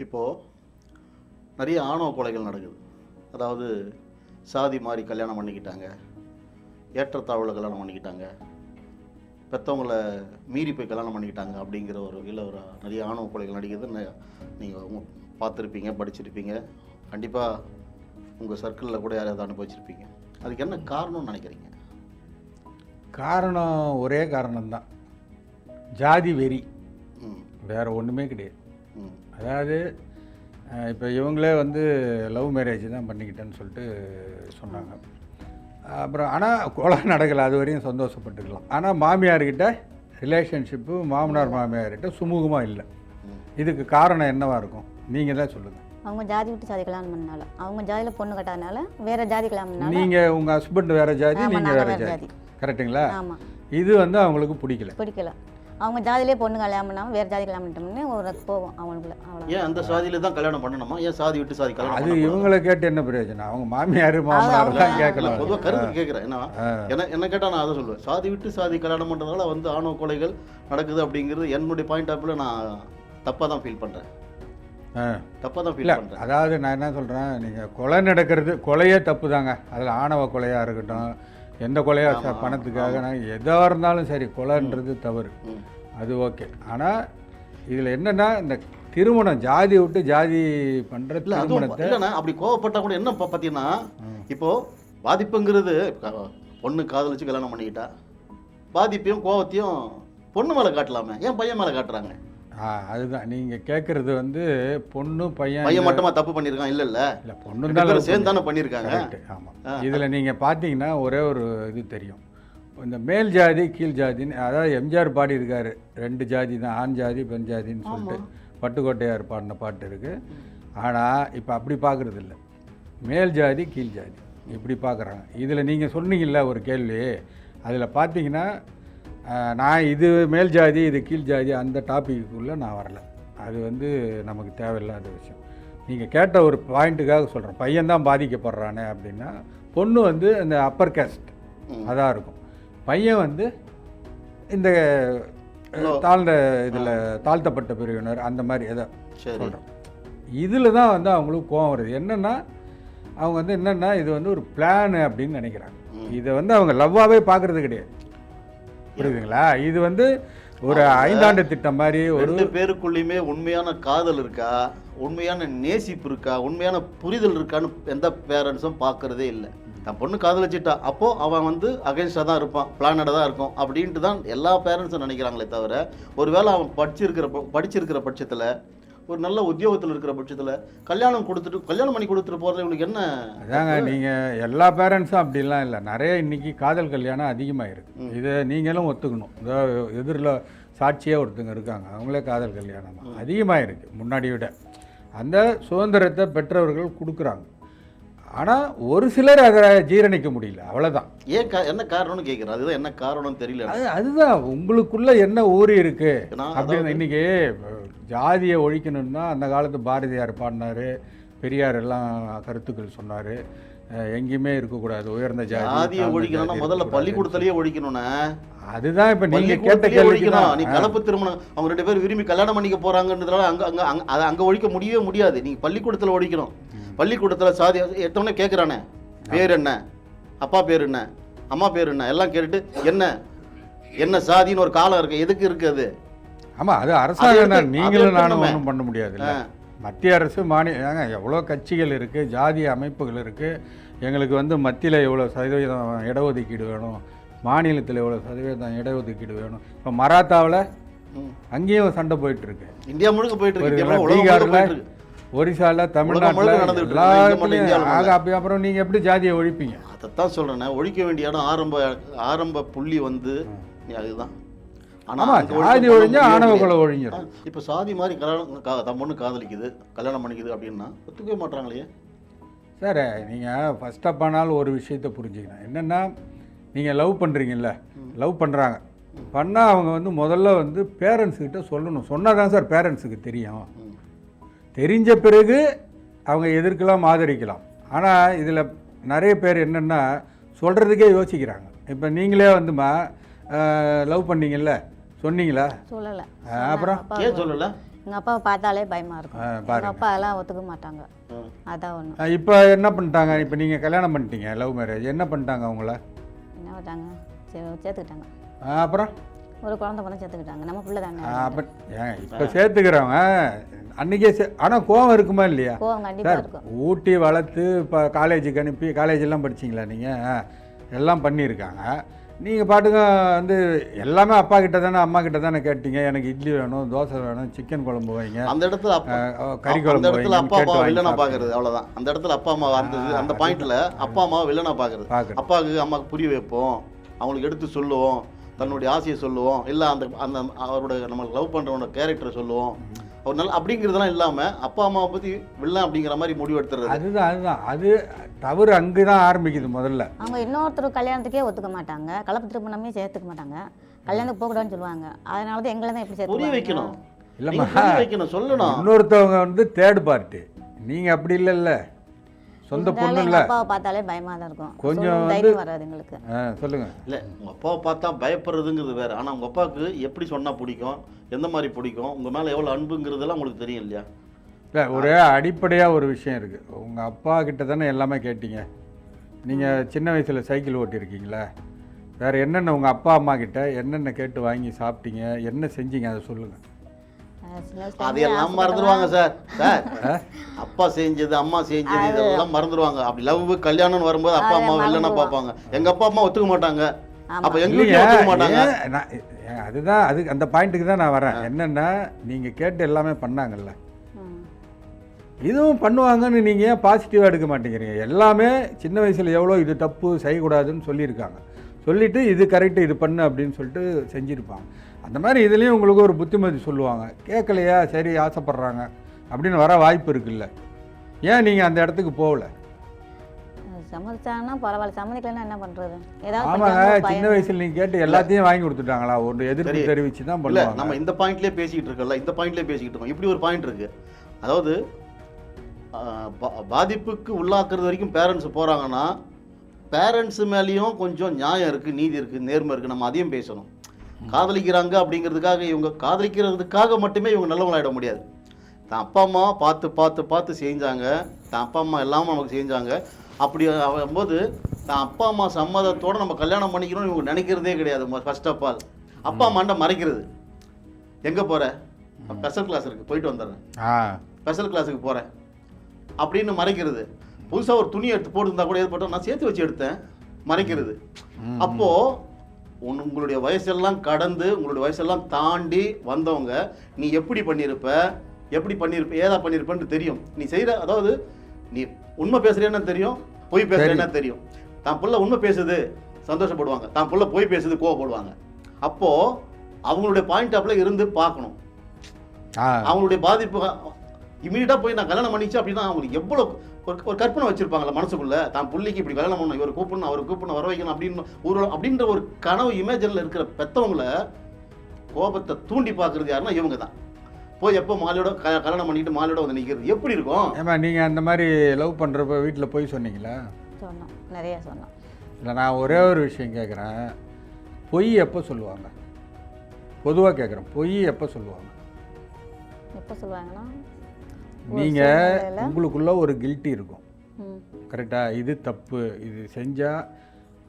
இப்போது நிறைய ஆணவ கொலைகள் நடக்குது. அதாவது சாதி மாதிரி கல்யாணம் பண்ணிக்கிட்டாங்க. ஏற்றத்தாழ்வுல கல்யாணம் பண்ணிக்கிட்டாங்க. பெற்றவங்கள மீறி போய் கல்யாணம் பண்ணிக்கிட்டாங்க அப்படிங்கிற ஒரு இல்லை ஒரு நிறைய ஆணவ கொலைகள் நடிக்கிறது நீங்கள் பார்த்துருப்பீங்க படிச்சிருப்பீங்க. கண்டிப்பாக உங்கள் சர்க்கிளில் கூட யாரையாவது அனுபவிச்சிருப்பீங்க அதுக்கு என்ன காரணம்னு நினைக்கிறீங்க? காரணம் ஒரே காரணம்தான். ஜாதி வெறி. வேற ஒன்றுமே கிடையாது. ம். அதாவது இப்போ இவங்களே வந்து லவ் மேரேஜ் தான் பண்ணிக்கிட்டேன்னு சொல்லிட்டு சொன்னாங்க. அப்புறம் ஆனால் கொலை நடக்கலை அது வரையும் சந்தோஷப்பட்டுக்கலாம். ஆனால் மாமியார்கிட்ட ரிலேஷன்ஷிப்பு மாமனார் மாமியார்கிட்ட சுமூகமாக இல்லை. இதுக்கு காரணம் என்னவா இருக்கும்? நீங்கள் தான் சொல்லுங்கள் அவங்க ஜாதி விட்டு ஜாதி கல்யாணம் பண்ணனால அவங்க ஜாதியில் பொண்ணு கட்டாதனால வேற ஜாதி கல்யாணம் நீங்கள் உங்கள் ஹஸ்பண்ட் வேறு ஜாதி நீங்கள் நாங்க வேறு ஜாதி. கரெக்டுங்களா ஆமாம் இது வந்து அவங்களுக்கு பிடிக்கல. பிடிக்கல. அவங்க ஜாதியிலே பொண்ணு கல்யாணம் பண்ணாமல் வேற ஜாதி கல்யாணம் பண்ணிட்டோம்னு ஒரு கோவம் அவங்களுக்குள்ள. அவ்வளோ ஏன் அந்த சாதியில தான் கல்யாணம் பண்ணணுமா? ஏன் சாதி விட்டு சாதி கல்யாணம் அது? இவங்களை கேட்டு என்ன பிரயோஜனம்? அவங்க மாமியார் மாமனார் அவங்க- தான் கேட்கலாம் பொதுவா கருத்து கேட்குறேன். ஏன்னா என்ன என்ன கேட்டால் நான் அதை சொல்லுவேன் சாதி விட்டு சாதி கல்யாணம் பண்ணுறதுனால வந்து ஆணவ கொலைகள் நடக்குது அப்படிங்கிறது என்னுடைய பாயிண்ட் ஆஃப் நான் தப்பாக தான் ஃபீல் பண்ணுறேன். தப்பாக தான் ஃபீல் பண்ணுறேன் அதாவது நான் என்ன சொல்கிறேன் நீங்கள் கொலை நடக்கிறது கொலையே தப்பு தாங்க அதில் ஆணவ கொலையாக இருக்கட்டும் எந்த கொலையாக ஆமா, பணத்துக்காக நான் எதாக இருந்தாலும் சரி கொலைன்றது தவறு. அது ஓகே. ஆனால் இதில் என்னென்னா இந்த திருமணம் ஜாதி விட்டு ஜாதி பண்ணுற இல்லை அதுவும் திருமணத்தை இல்லைண்ணா அப்படி கோவப்பட்டா கூட என்ன பார்த்தீங்கன்னா இப்போ பாதிப்புங்கிறது பொண்ணு காதலிச்சு கல்யாணம் பண்ணிக்கிட்டா பாதிப்பையும் கோவத்தையும் பொண்ணு மேலே காட்டலாமே. ஏன் பையன் மேலே காட்டுறாங்க. அதுதான் நீங்கள் கேட்குறது வந்து பொண்ணு பையன் பையன் மட்டுமா தப்பு பண்ணியிருக்கான் இல்லை இல்லை. இல்லை பொண்ணு தான் சேர்ந்து தானே பண்ணியிருக்காங்க கரெக்ட் ஆமாம் இதில் நீங்கள் பார்த்தீங்கன்னா ஒரே ஒரு இது தெரியும். இந்த மேல் ஜாதி கீழ் ஜாதின்னு அதாவது எம்ஜிஆர் பாடி இருக்காரு ரெண்டு ஜாதி தான் ஆண் ஜாதி பெண் ஜாதின்னு சொல்லிட்டு பட்டுக்கோட்டையார் பாடின பாட்டு இருக்குது ஆனால் இப்போ அப்படி பார்க்குறது இல்லை மேல் ஜாதி கீழ் ஜாதி. இப்படி பார்க்குறாங்க இதில் நீங்கள் சொன்னீங்கல்ல ஒரு கேள்வி அதில் பார்த்தீங்கன்னா நான் இது மேல் ஜாதி இது கீழ் ஜாதி அந்த டாப்பிக்குள்ளே நான் வரல. அது வந்து நமக்கு தேவையில்லாத விஷயம். நீங்கள் கேட்ட ஒரு பாயிண்ட்டுக்காக சொல்கிறேன் பையன் தான் பாதிக்கப்படுறானே அப்படின்னா பொண்ணு வந்து அந்த அப்பர் கேஸ்ட் அதாக இருக்கும். பையன் வந்து இந்த தாழ்ந்த இதில் தாழ்த்தப்பட்ட பிரிவினர் அந்த மாதிரி எதை சொல்கிறோம் இதில் தான் வந்து அவங்களுக்கு கோவம் வருது. என்னென்னா அவங்க வந்து என்னென்னா இது வந்து ஒரு பிளான் அப்படின்னு நினைக்கிறாங்க. இதை வந்து அவங்க லவ்வாகவே பார்க்குறது கிடையாது. புரியுதுங்களா? இது வந்து ஒரு ஐந்தாண்டு திட்டம் மாதிரி ஒரு பேருக்குள்ளேயுமே உண்மையான காதல் இருக்கா? உண்மையான நேசிப்பு இருக்கா? உண்மையான புரிதல் இருக்கான்னு எந்த பேரண்ட்ஸும் பார்க்கறதே இல்லை. தன் பொண்ணு காதலிச்சிட்டா. அப்போ அவன் வந்து அகைன்ஸ்டாக தான் இருப்பான் பிளானடாக தான் இருக்கும் அப்படின்ட்டு தான் எல்லா பேரண்ட்ஸும் நினைக்கிறாங்களே தவிர ஒருவேளை அவன் படிச்சிருக்கிற படிச்சிருக்கிற பட்சத்தில் ஒரு நல்ல உத்தியோகத்தில் இருக்கிற பட்சத்தில் கல்யாணம் கொடுத்துட்டு கல்யாணம் பண்ணி கொடுத்துட்டு போகிறது இவனுக்கு என்ன அதாங்க நீங்கள் எல்லா பேரண்ட்ஸும் அப்படிலாம் இல்லை. நிறைய இன்னைக்கு காதல் கல்யாணம் அதிகமாக இருக்கு இதை நீங்களும் ஒத்துக்கணும். இதோ எதிரில் சாட்சியாக ஒருத்தங்க இருக்காங்க. அவங்களே காதல் கல்யாணம்? தான் அதிகமாக இருக்குது முன்னாடி விட. அந்த சுதந்திரத்தை பெற்றவர்கள் கொடுக்குறாங்க. ஆனால் ஒரு சிலர் அதை ஜீரணிக்க முடியல. அவ்வளோதான் ஏன் கா என்ன காரணம்னு கேட்குறேன் அதுதான் என்ன காரணம்னு தெரியல. அது அதுதான். உங்களுக்குள்ள என்ன ஊறி இருக்கு? அப்படின்னு இன்னைக்கு ஜாதியை ஒழிக்கணும்னா அந்த காலத்து பாரதியார் பாடினாரு. பெரியார் எல்லாம் கருத்துக்கள் சொன்னார். எங்கேயுமே இருக்கக்கூடாது. உயர்ந்த ஜாதி ஜாதியை ஒழிக்கணும்னா முதல்ல. பள்ளிக்கூடத்திலேயே ஒழிக்கணும்னா. அதுதான் இப்போ நீங்கள் கேட்ட ஒழிக்கணும். நீ. கலப்பு திருமணம் அவங்க ரெண்டு பேரும் விரும்பி கல்யாணம் பண்ணிக்க போறாங்கன்றதுனால அங்க அங்க அங்க ஒழிக்க முடியவே முடியாது. நீங்க பள்ளிக்கூடத்துல ஒழிக்கணும். பள்ளிக்கூடத்துல சாதி எடுத்தவொடனே கேட்குறானே பேர் என்ன? அப்பா பேர் என்ன? அம்மா பேர் என்ன? எல்லாம் கேட்டுட்டு என்ன? என்ன சாதின்னு ஒரு காலம் இருக்கு. எதுக்கு இருக்கு அது? ஆமா அது அரசாங்கம் நீங்களும் நானும் ஒன்றும் பண்ண முடியாதுல்ல மத்திய அரசு மாநில எவ்வளோ கட்சிகள் இருக்குது ஜாதி அமைப்புகள் இருக்குது எங்களுக்கு வந்து மத்தியில் எவ்வளோ சதவீதம் இடஒதுக்கீடு வேணும்? மாநிலத்தில் எவ்வளோ சதவீதம் இடஒதுக்கீடு வேணும்? இப்போ மராத்தாவில். அங்கேயும் சண்டை போயிட்டுருக்கு இந்தியா முழுக்க போயிட்டு இருக்கு. ஒரு இந்தியா உலகம் முழுக்க பீகாரில் போயிட்டு இருக்கு. ஒரிசாவில் தமிழ்நாட்டில் இந்தியாவுல ஆக அப்படி அப்புறம் நீங்கள் எப்படி ஜாதியை ஒழிப்பீங்க? அதைத்தான் சொல்றேனே. ஒழிக்க வேண்டிய இடம் ஆரம்ப ஆரம்ப புள்ளி வந்து அதுதான். ஆனா ஆமாம் அங்க ஒழிக்க ஜாதி ஒழிஞ்சா ஆணவ. கொலை ஒழிஞ்சிடும் இப்போ சாதி மாதிரி கல்யாணம் கா- பொண்ணு காதலிக்குது கல்யாணம் பண்ணிக்குது அப்படின்னா ஒத்துக்கவே மாட்டாங்களே சார் நீங்கள் ஃபஸ்ட் அப் ஆனால் ஒரு விஷயத்தை புரிஞ்சுக்கணும். என்னென்னா நீங்கள் லவ் பண்ணுறீங்கல்ல லவ் பண்ணுறாங்க பண்ணால் அவங்க வந்து முதல்ல வந்து பேரண்ட்ஸ் கிட்ட சொல்லணும். சொன்னால் தான் சார் பேரண்ட்ஸுக்கு தெரியும். தெரிஞ்ச பிறகு அவங்க எதிர்க்கலாம் ஆதரிக்கலாம். ஆனால் இதில் நிறைய பேர் என்னென்னா சொல்கிறதுக்கே யோசிக்கிறாங்க. இப்போ நீங்களே வந்துமா லவ் பண்ணீங்கல்ல? சொன்னீங்களா? சொல்லலை. அப்புறம்? ஏன் சொல்லல? எங்கள் அப்பாவை பார்த்தாலே பயமாக இருக்கும். பாருங்க. எங்கள் அப்பா அதெல்லாம் ஒத்துக்க மாட்டாங்க. அதான் ஒன்று இப்போ என்ன பண்ணிட்டாங்க? இப்போ நீங்கள் கல்யாணம் பண்ணிட்டீங்க லவ் மேரேஜ். என்ன பண்ணிட்டாங்க அவங்கள? என்ன பண்ணிட்டாங்க சரி சேர்த்துக்கிட்டாங்க. அப்புறம்? ஒரு குழந்தை பிறந்து சேர்த்துக்கிட்டாங்க. நம்ம பிள்ளை தானே. ஆ, அப்ப ஏன் இப்போ சேர்த்துக்கிறவங்க அன்றைக்கே சே ஆனால் கோவம் இருக்குமா இல்லையா? சார் இருக்கும். ஊட்டி வளர்த்து இப்போ காலேஜுக்கு அனுப்பி காலேஜெல்லாம் படிச்சிங்களா நீங்கள் எல்லாம் பண்ணியிருக்காங்க. நீங்கள் பாட்டுங்க வந்து எல்லாமே அப்பா கிட்ட தானே அம்மா கிட்ட தானே கேட்டீங்க. எனக்கு இட்லி வேணும் தோசை வேணும் சிக்கன் குழம்பு வைங்க. அந்த இடத்துல கறி அந்த குழம்பு இடத்துல வைங்கன்னு அப்பா அம்மா வில்லனா. பாக்குறது அவ்வளவுதான். அந்த இடத்துல அப்பா அம்மா வந்தது அந்த பாயிண்ட்ல அப்பா அம்மா வில்லனா பாக்குறது. அப்பாவுக்கு அம்மாவுக்கு புரிய வைப்போம். அவங்களுக்கு எடுத்து சொல்லுவோம். தன்னுடைய ஆசையை சொல்லுவோம். இல்லை அந்த அந்த அவரோட நம்ம லவ் பண்ணுறவனோட கேரக்டரை சொல்லுவோம். அவர் நல்ல அப்படிங்கிறதெல்லாம் இல்லாமல் அப்பா அம்மாவை பற்றி வில்லன் அப்படிங்கிற மாதிரி முடிவு எடுத்துறது அதுதான் அதுதான். அது தவறு அங்கே தான் ஆரம்பிக்குது முதல்ல. அவங்க இன்னொருத்தர் கல்யாணத்துக்கே ஒத்துக்க மாட்டாங்க. கலப்பு திருமணமே சேர்த்துக்க மாட்டாங்க. கல்யாணத்துக்கு போகக்கூடாதுன்னு சொல்லுவாங்க. அதனால தான் எங்களை தான் எப்படி புரிய சேர்த்து வைக்கணும். இல்லைம்மா. புரிய வைக்கணும் சொல்லணும். இன்னொருத்தவங்க வந்து தேர்ட் பார்ட்டி நீங்கள் அப்படி இல்லைல்ல. சொந்த பொண்ணு இல்லை அப்பாவை பார்த்தாலே பயமாக தான் இருக்கும். கொஞ்சம் தைரியம் வராது எங்களுக்கு. ஆ சொல்லுங்கள் இல்லை உங்கள் அப்பாவை பார்த்தா பயப்படுறதுங்கிறது வேற. ஆனால் உங்கள் அப்பாவுக்கு எப்படி சொன்னால் பிடிக்கும்? எந்த மாதிரி பிடிக்கும்? உங்கள் மேலே எவ்வளோ அன்புங்கிறதெல்லாம் உங்களுக்கு தெரியும் இல்லையா? இல்லை ஒரே அடிப்படையாக ஒரு விஷயம் இருக்குது உங்கள் அப்பா கிட்ட தானே எல்லாமே கேட்டீங்க. நீங்கள் சின்ன வயசில் சைக்கிள் ஓட்டியிருக்கீங்களா? வேறு என்னென்ன உங்கள் அப்பா அம்மா கிட்ட என்னென்ன கேட்டு வாங்கி சாப்பிட்டீங்க? என்ன செஞ்சீங்க? அதை சொல்லுங்கள் அதையெல்லாம் மறந்துடுவாங்க சார். சார் அப்பா செஞ்சது அம்மா செஞ்சது இதெல்லாம் மறந்துடுவாங்க அப்படி லவ் கல்யாணம்னு வரும்போது அப்பா அம்மா இல்லைன்னா பார்ப்பாங்க. எங்க அப்பா அம்மா ஒத்துக்க மாட்டாங்க. அப்ப எங்க வீட்டுல இல்லைங்க ஒத்துக்க மாட்டாங்க? அதுதான் அது அந்த பாயிண்ட்டுக்கு தான் நான் வரேன். என்னென்னா நீங்கள் கேட்டு எல்லாமே பண்ணாங்கல்ல. இதுவும் பண்ணுவாங்கன்னு நீங்கள் ஏன் பாசிட்டிவாக எடுக்க மாட்டேங்கிறீங்க? எல்லாமே சின்ன வயசில் எவ்வளோ இது தப்பு செய்யக்கூடாதுன்னு சொல்லியிருக்காங்க. சொல்லிவிட்டு இது கரெக்டு இது பண்ணு அப்படின்னு சொல்லிட்டு செஞ்சுருப்பாங்க. அந்த மாதிரி இதுலேயும் உங்களுக்கு ஒரு புத்திமதி சொல்லுவாங்க. கேட்கலையா சரி ஆசைப்பட்றாங்க. அப்படின்னு வர வாய்ப்பு இருக்குல்ல. ஏன் நீங்கள் அந்த இடத்துக்கு போகல? சம்மதிச்சாங்கன்னா பரவாயில்ல. சம்மதிக்கலைன்னா என்ன பண்ணுறது ஏதாவது ஆமாங்க. சின்ன வயசில் நீங்கள் கேட்டு எல்லாத்தையும் வாங்கி கொடுத்துட்டாங்களா? ஒரு எதிர்ப்பு. தெரிவித்து தான் இல்ல பண்ணுவாங்க. நம்ம இந்த பாயிண்ட்லயே பேசிக்கிட்டு இருக்கோம்ல. இந்த பாயிண்ட்லயே பேசிக்கிட்டு இருக்கோம். இப்படி ஒரு பாயிண்ட் இருக்கு. அதாவது பாதிப்புக்கு உள்ளாக்குறது வரைக்கும் பேரண்ட்ஸ் போறாங்கன்னா பேரண்ட்ஸ் மேலேயும் கொஞ்சம் நியாயம் இருக்கு நீதி இருக்கு நேர்மை இருக்கு. நம்ம அதையும் பேசணும். காதலிக்கிறாங்க அப்படிங்கிறதுக்காக இவங்க காதலிக்கிறதுக்காக மட்டுமே இவங்க நல்லவங்களாயிட முடியாது. தான் அப்பா அம்மா பார்த்து பார்த்து பார்த்து செஞ்சாங்க. தான் அப்பா அம்மா எல்லாமே நமக்கு செஞ்சாங்க. அப்படி ஆகும்போது தான் அப்பா அம்மா சம்மதத்தோட நம்ம கல்யாணம் பண்ணிக்கணும்னு இவங்க நினைக்கிறதே கிடையாது. ஃபர்ஸ்ட் ஆஃப் ஆல் அப்பா அம்மாண்ட மறைக்கிறது. எங்கே போகிற ஸ்பெஷல் கிளாஸ் இருக்குது போயிட்டு வந்துடுறேன். ஸ்பெஷல் கிளாஸுக்கு போகிறேன் அப்படின்னு மறைக்கிறது. புதுசாக ஒரு துணி எடுத்து போட்டுருந்தா கூட ஏற்பட்டோம் நான் சேர்த்து வச்சு எடுத்தேன். மறைக்கிறது. அப்போது உன் உங்களுடைய வயசெல்லாம் கடந்து உங்களுடைய வயசெல்லாம் தாண்டி வந்தவங்க நீ எப்படி பண்ணியிருப்ப எப்படி பண்ணியிருப்ப ஏதா பண்ணியிருப்பன்னு தெரியும். நீ செய்கிற அதாவது நீ உண்மை பேசுறேன்னு தெரியும் பொய் பேசுறேன்னு தெரியும். தான் புள்ள உண்மை பேசுது சந்தோஷப்படுவாங்க. தான் புள்ள பொய் பேசுது கோவப்படுவாங்க. அப்போ அவங்களுடைய பாயிண்ட் ஆஃப்ல இருந்து பார்க்கணும். அவங்களுடைய பாதிப்பு இமீடியட்டாக போய் நான் கல்யாணம் பண்ணிச்சு அப்படின்னா அவங்களுக்கு எவ்வளோ ஒரு ஒரு கற்பனை வச்சிருப்பாங்கல்ல மனசுக்குள்ள. தான் புள்ளிக்கு இப்படி கல்யாணம் பண்ணணும் இவர் கூப்பிடணும் அவர் கூப்பிடணும் வர வைக்கணும் அப்படின்னு ஒரு அப்படின்ற ஒரு கனவு இமேஜினில் இருக்கிற பெத்தவங்கள கோபத்தை தூண்டி பார்க்கறது யாருன்னா இவங்க தான். போய் எப்போ மாலையோட க கல்யாணம் பண்ணிட்டு மாலையோட வந்து நிற்கிறது எப்படி இருக்கும்? ஏமா நீங்கள் அந்த மாதிரி லவ் பண்ணுறப்ப வீட்டில் போய் சொன்னீங்களா? சொன்னோம். நிறைய சொன்னோம். இல்லை நான் ஒரே ஒரு விஷயம் கேட்குறேன் பொய் எப்போ சொல்லுவாங்க? பொதுவாக கேட்குறேன் பொய் எப்போ சொல்லுவாங்க? எப்போ சொல்லுவாங்கன்னா நீங்கள் உங்களுக்குள்ள ஒரு கில்ட்டி இருக்கும். கரெக்டாக இது தப்பு. இது செஞ்சால்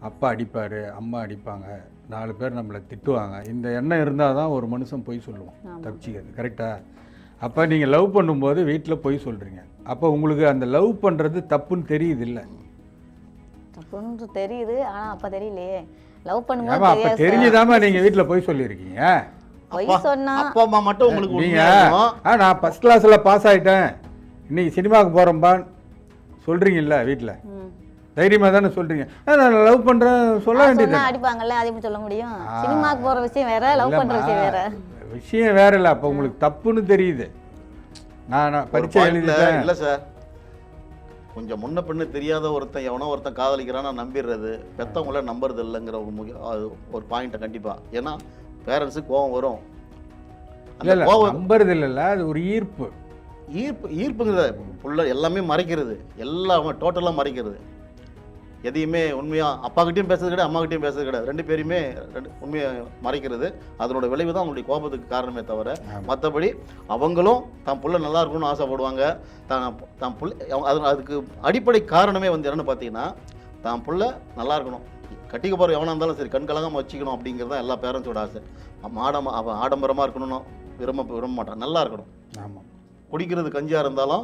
அப்பா அடிப்பார் அம்மா அடிப்பாங்க. நாலு பேர் நம்மளை திட்டுவாங்க. இந்த எண்ணம் இருந்தால் தான் ஒரு மனுஷன் பொய் சொல்லுவான். ஆமா. தப்பிச்சிக்கிறது கரெக்டாக அப்போ நீங்கள் லவ் பண்ணும்போது வீட்டில் பொய் சொல்கிறீங்க அப்போ உங்களுக்கு அந்த லவ் பண்ணுறது தப்புன்னு தெரியுது இல்லை தப்புன்னு தெரியுது ஆனா அப்ப தெரியலையே. லவ் பண்ணும்போது அப்போ. தெரிஞ்சுதாம்மா நீங்கள் வீட்டில் பொய் சொல்லியிருக்கீங்க. பொய் அப்பா- சொன்னா அப்பா அம்மா மட்டும் உங்களுக்கு நீங்க. ஆ நான் ஃபஸ்ட் கிளாஸில் பாஸ் ஆகிட்டேன் இன்னைக்கு சினிமாவுக்கு போகிறோம்பான்னு சொல்கிறீங்கல்ல வீட்டில் ம். தைரியமாக தானே சொல்கிறீங்க நான் லவ் பண்ணுறேன் சொல்ல வேண்டியது அடிப்பாங்கல்ல அது எப்படி சொல்ல முடியும். சினிமாக்கு போற விஷயம் வேற லவ் பண்ற விஷயம் வேற. விஷயம் வேற இல்லை அப்போ உங்களுக்கு தப்புன்னு தெரியுது. நான் நான் பரீட்சை எழுதிட்டேன். இல்ல சார் கொஞ்சம் முன்ன பின்ன தெரியாத ஒருத்தன் எவனோ ஒருத்தன் காதலிக்கிறான்னு நம்பிடுறது. பெத்தவங்கள நம்புறது இல்லைங்கிற ஒரு முக்கிய ஒரு பாயிண்ட்டை கண்டிப்பா. ஏன்னா பேரண்ட்ஸுக்கு கோவம் வரும். இல்லை அந்த கோவம் நம்புறது இல்லைல்ல அது ஒரு ஈர்ப்பு. ஈர்ப்பு ஈர்ப்புங்கிறத ஃபுல்லாக எல்லாமே மறைக்கிறது. எல்லாமே டோட்டலாக மறைக்கிறது. எதையுமே உண்மையாக அப்பாக்கிட்டையும் பேசுறது கிடையாது அம்மாக்கிட்டையும் பேசுறது கிடையாது. ரெண்டு பேரையுமே ரெண்டு உண்மையை மறைக்கிறது. அதனோட விளைவு தான் அவங்களுடைய கோபத்துக்கு காரணமே தவிர. மற்றபடி அவங்களும் தான் புள்ள நல்லா இருக்கணும்னு ஆசைப்படுவாங்க. தான் தான் புள்ள அவங்க- அது அதுக்கு அடிப்படை காரணமே வந்து என்னன்னு பார்த்தீங்கன்னா தான் புள்ள நல்லா இருக்கணும். கட்டிக்க போகிற எவனாக இருந்தாலும் சரி கண் கலங்காம வச்சுக்கணும் அப்படிங்கிறது தான் எல்லா பேரண்ட்ஸோட ஆசை. ஆடம் அவன் ஆடம்பரமாக இருக்கணும்னு விரும்ப விரும்ப மாட்டான். நல்லா இருக்கணும். ஆமாம் குடிக்கிறது கஞ்சியாக இருந்தாலும்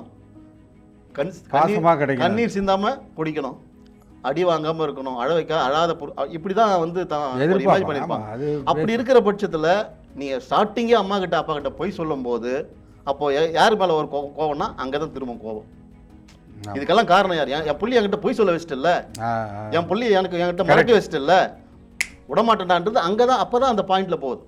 கண் கண்ணீர் கிடைக்கணும். கண்ணீர் சிந்தாம குடிக்கணும். அடி வாங்காம இருக்கணும். அழ வைக்க அழாத இப்படி தான் வந்து தான் அது அப்படி இருக்கிற பட்சத்துல நீங்க ஸ்டார்டிங்கே அம்மா கிட்ட அப்பா கிட்ட போய் சொல்லும்போது அப்போ யார் மேல ஒரு கோ- கோவம்னா அங்கே தான் திரும்ப கோவம். இதுக்கெல்லாம் காரணம் யார்? என் புள்ளி என்கிட்ட போய் சொல்ல வச்சுட்டு ஆ, ஆ. என் புள்ளி எனக்கு என்கிட்ட மறக்க வச்சுட்டு விடமாட்டேன்டான்றது அங்கே தான் அப்போ தான் அந்த பாயிண்ட்ல போகுது.